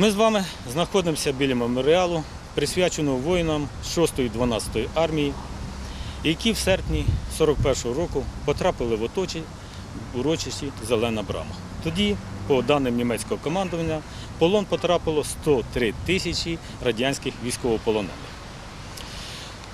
Ми з вами знаходимося біля меморіалу, присвяченого воїнам 6-ї 12-ї армії, які в серпні 41-го року потрапили в оточі урочисті Зелена Брама. Тоді, по даним німецького командування, полон потрапило 103 тисячі радянських військовополонених.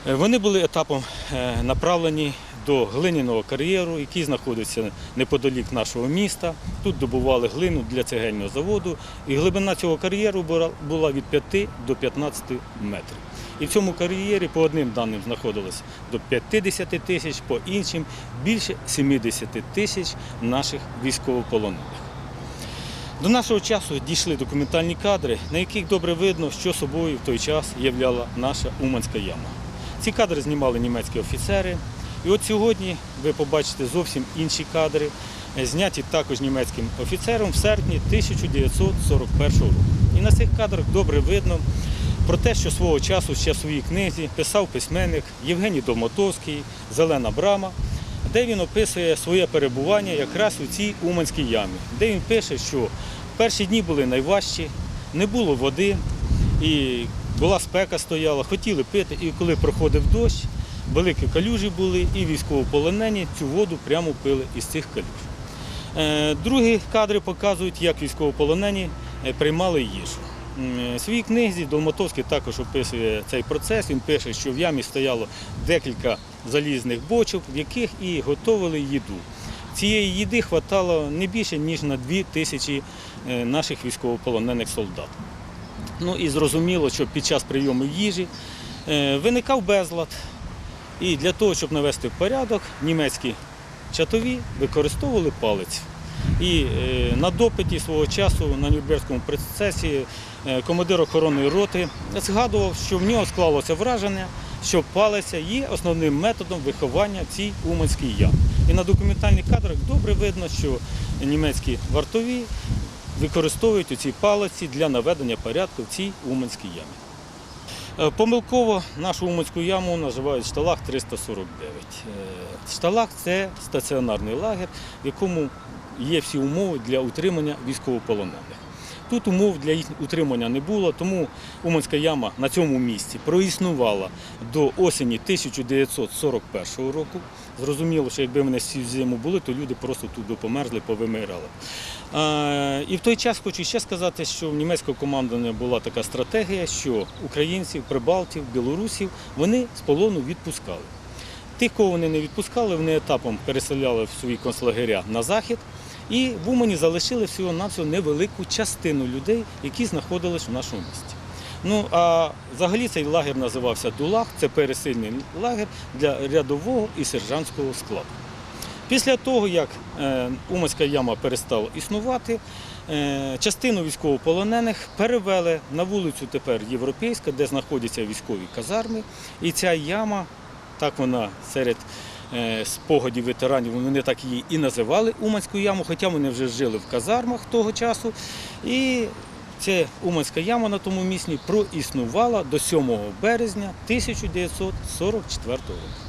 Е, Вони були етапом е, направлені до глиняного кар'єру, який знаходиться неподалік нашого міста. Тут добували глину для цегельного заводу, і глибина цього кар'єру була- від 5 до 15 метрів. І в цьому кар'єрі по одним даним знаходилось до 50 тисяч, по іншим більше 70 тисяч наших військовополонених. До нашого часу дійшли документальні кадри, на яких добре видно, що собою в той час являла наша Уманська яма. Ці кадри знімали німецькі офіцери. І от сьогодні ви побачите зовсім інші кадри, е, зняті також німецьким офіцером в серпні 1941 року. І на цих кадрах добре видно про те, що свого часу ще в своїй книзі писав письменник Євгеній Долмотовський Зелена брама, де він описує своє перебування якраз у цій Уманській ямі, де він пише, що перші дні були найважчі, не було води, і була спека стояла, хотіли пити, і коли проходив дощ, великі калюжі були, і військовополонені цю воду прямо пили із цих калюж. Е, Другі кадри показують, як військовополонені е, приймали їжу. М, В своїй книзі Долматовський також описує цей процес. Він пише, що в ямі стояло декілька залізних бочок, в яких і готували їду. Цієї їди хватало не більше, ніж на дві тисячі е, наших військовополонених солдат. Ну і зрозуміло, що під час прийому їжі е, виникав безлад. І для того, щоб навести порядок, німецькі чатові використовували палиць. І е, на допиті свого часу на Нюрнберзькому процесі е, командир охоронної роти згадував, що в нього склалося враження, що палиця є основним методом виховання цій уманській ямі. І на документальних кадрах добре видно, що німецькі вартові використовують оці палиці для наведення порядку в цій уманській ямі. Е, Помилково нашу Уманську яму називають шталах 349. Е, Шталах це стаціонарний лагер, в якому є всі умови для утримання військовополонених. Тут умов для їх утримання не було, тому Уманська яма на цьому місці проіснувала до осені 1941 року. Зрозуміло, що якби вони всі зиму були, то люди просто тут допомерзли, повимирали. І в той час хочу ще сказати, що в німецького командування була така стратегія, що українців, прибалтів, білорусів вони з полону відпускали. Тих, кого вони не відпускали, вони етапом переселяли в свої концлагеря на захід. І в Умані залишили всього навсього невелику частину людей, які знаходились в нашому місті. Ну а взагалі цей лагер називався Дулах, це пересильний лагер для рядового і сержантського складу. Після того, як е, Уманська яма перестала існувати, е, частину військовополонених перевели на вулицю тепер Європейська, де знаходяться військові казарми. І ця яма, так вона серед спогадів ветеранів, вони так її і називали Уманську яму, хоча вони вже жили в казармах того часу. І ця Уманська яма на тому місці проіснувала до 7 березня 1944 року.